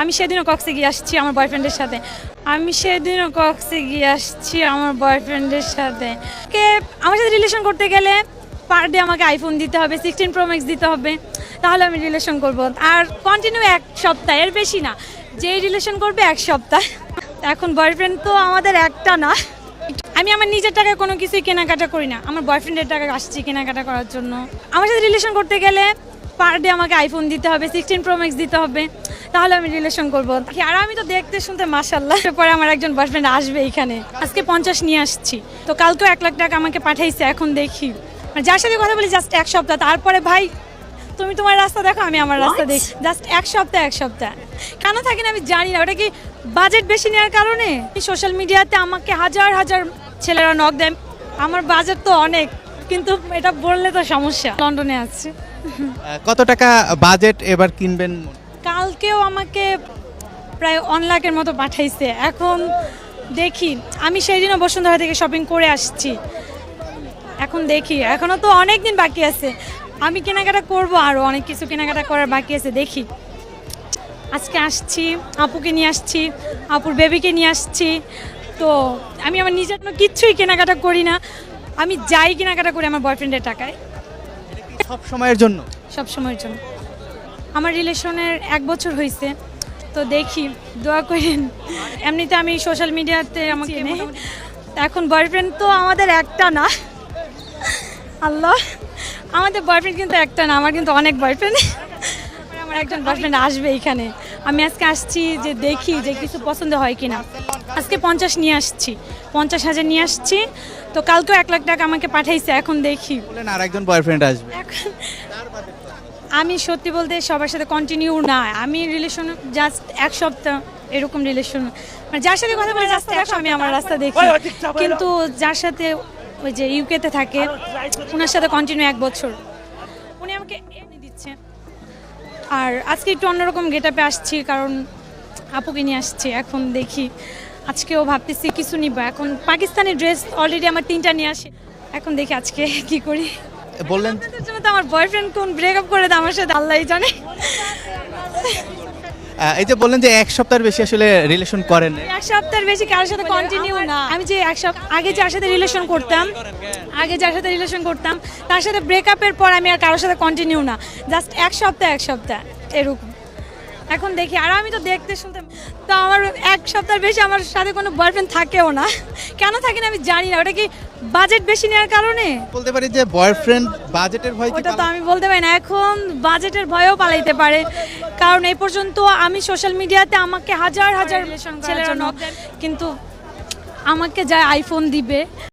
আমি সেদিনও কক্সে গিয়ে আসছি আমার বয়ফ্রেন্ডের সাথে। আমি সেদিনও কক্সে গিয়ে আসছি আমার বয়ফ্রেন্ডের সাথে। কে আমার সাথে রিলেশন করতে গেলে পার ডে আমাকে আইফোন দিতে হবে সিক্সটিন প্রো ম্যাক্স দিতে হবে। তাহলে আমি রিলেশন করব। আর কন্টিনিউ এক সপ্তাহ, এর বেশি না। যেই রিলেশন করবে এক সপ্তাহ। এখন বয়ফ্রেন্ড তো আমাদের একটা না। আমি আমার নিজের টাকায় কোনো কিছুই কেনাকাটা করি না। আমার বয়ফ্রেন্ডের টাকা আসছি কেনাকাটা করার জন্য। আমার সাথে রিলেশন করতে গেলে পার ডে আমাকে আইফোন দিতে হবে সিক্সটিন প্রো ম্যাক্স দিতে হবে তাহলে আমি রিলেশন করব। আর আমি তো দেখতে শুনতে মাসাল্লাহ পরে আমার একজন বয়ফ্রেন্ড আসবে এখানে। আজকে পঞ্চাশ নিয়ে আসছি। তো কালকেও এক লাখ টাকা আমাকে পাঠাইছে এখন দেখি। মানে যার সাথে কথা বলি জাস্ট এক সপ্তাহ। তারপরে ভাই তুমি তোমার রাস্তা দেখো আমি আমার রাস্তা দেখি। জাস্ট এক সপ্তাহ এক সপ্তাহ। কেন থাকি না আমি জানি না ওটা কি বাজেট বেশি নেওয়ার কারণে? সোশ্যাল মিডিয়াতে আমাকে হাজার হাজার ছেলেরা নক দেয়। আমার বাজেট তো অনেক কিন্তু এটা বললে তো সমস্যা। লন্ডনে আছে। কত টাকা বাজেট এবার কিনবেন? কালকেও আমাকে প্রায় ওয়ান লাখের মতো পাঠাইছে। এখন দেখি, আমি সেই দিনও বসুন্ধরা থেকে শপিং করে আসছি। এখন দেখি, এখনও তো অনেক দিন বাকি আছে। আমি কেনাকাটা করব আরও অনেক কিছু কেনাকাটা করার বাকি আছে, দেখি। আজকে আসছি, আপুকে নিয়ে আসছি, আপুর বেবিকে নিয়ে আসছি। তো আমি আমার নিজের জন্য কিচ্ছুই কেনাকাটা করি না। আমি যাই কেনাকাটা করি আমার বয়ফ্রেন্ডের টাকায়। সব সময়ের জন্য? সব সময়ের জন্য। আমার রিলেশনের এক বছর হয়েছে তো দেখি দোয়া করেন। এমনিতে আমি সোশ্যাল মিডিয়াতে আমাকে এখন বয়ফ্রেন্ড তো আমাদের একটা না। আল্লাহ আমাদের বয়ফ্রেন্ড কিন্তু একটা না আমার কিন্তু অনেক বয়ফ্রেন্ড আমার একজন বয়ফ্রেন্ড আসবে এখানে। আমি আজকে আসছি যে দেখি যে কিছু পছন্দ হয় কিনা। আজকে পঞ্চাশ নিয়ে আসছি। পঞ্চাশ হাজার নিয়ে আসছি। তো কালকেও এক লাখ টাকা আমাকে পাঠাইছে এখন দেখি। বলেন আর একজন বয়ফ্রেন্ড আসবে। এখন আমি সত্যি বলতে সবার সাথে কন্টিনিউ না। আমি রিলেশন জাস্ট এক সপ্তাহ এরকম রিলেশন মানে যার সাথে কথা বলে জাস্ট দেখো আমি আমার রাস্তা দেখি। কিন্তু যার সাথে ওই যে ইউকেতে থাকে ওনার সাথে কন্টিনিউ এক বছর। উনি আমাকে এনে দিচ্ছে। আর আজকে একটু অন্যরকম গেট আপে আসছি কারণ আপুকে নিয়ে আসছি এখন দেখি। আজকেও ভাবতেছি কিছু নিব। এখন পাকিস্তানি ড্রেস অলরেডি আমার তিনটা নিয়ে আসি। এখন দেখি আজকে কি করি। বললেন তো আমার বয়ফ্রেন্ড কোন ব্রেকআপ করে দেয় আমার সাথে আল্লাহই জানে। এই যে বললেন যে এক সপ্তাহের বেশি আসলে রিলেশন করেন এক সপ্তাহের বেশি কারোর সাথে কন্টিনিউ না। আমি যে এক সপ্তাহ আগে যার সাথে রিলেশন করতাম আগে যার সাথে রিলেশন করতাম তার সাথে ব্রেকআপের পর আমি আর কারোর সাথে কন্টিনিউ না। জাস্ট এক সপ্তাহ এক সপ্তাহ এরকম। এখন দেখি আর আমি তো দেখতে শুনতে তো আমার এক সপ্তাহের বেশি আমার সাথে কোনো বয়ফ্রেন্ড থাকেও না। কেন থাকে না আমি জানি না। ওটা কি বাজেট বেশি নেওয়ার কারণে? বলতে পারি যে বয়ফ্রেন্ড বাজেটের ভয় কি ওটা তো আমি বলতে পারি না। এখন বাজেটের ভয়ও পালাইতে পারে। কারণ এই পর্যন্ত আমি সোশ্যাল মিডিয়াতে আমাকে হাজার হাজার ছেলের জন্য। কিন্তু আমাকে যা আইফোন দিবে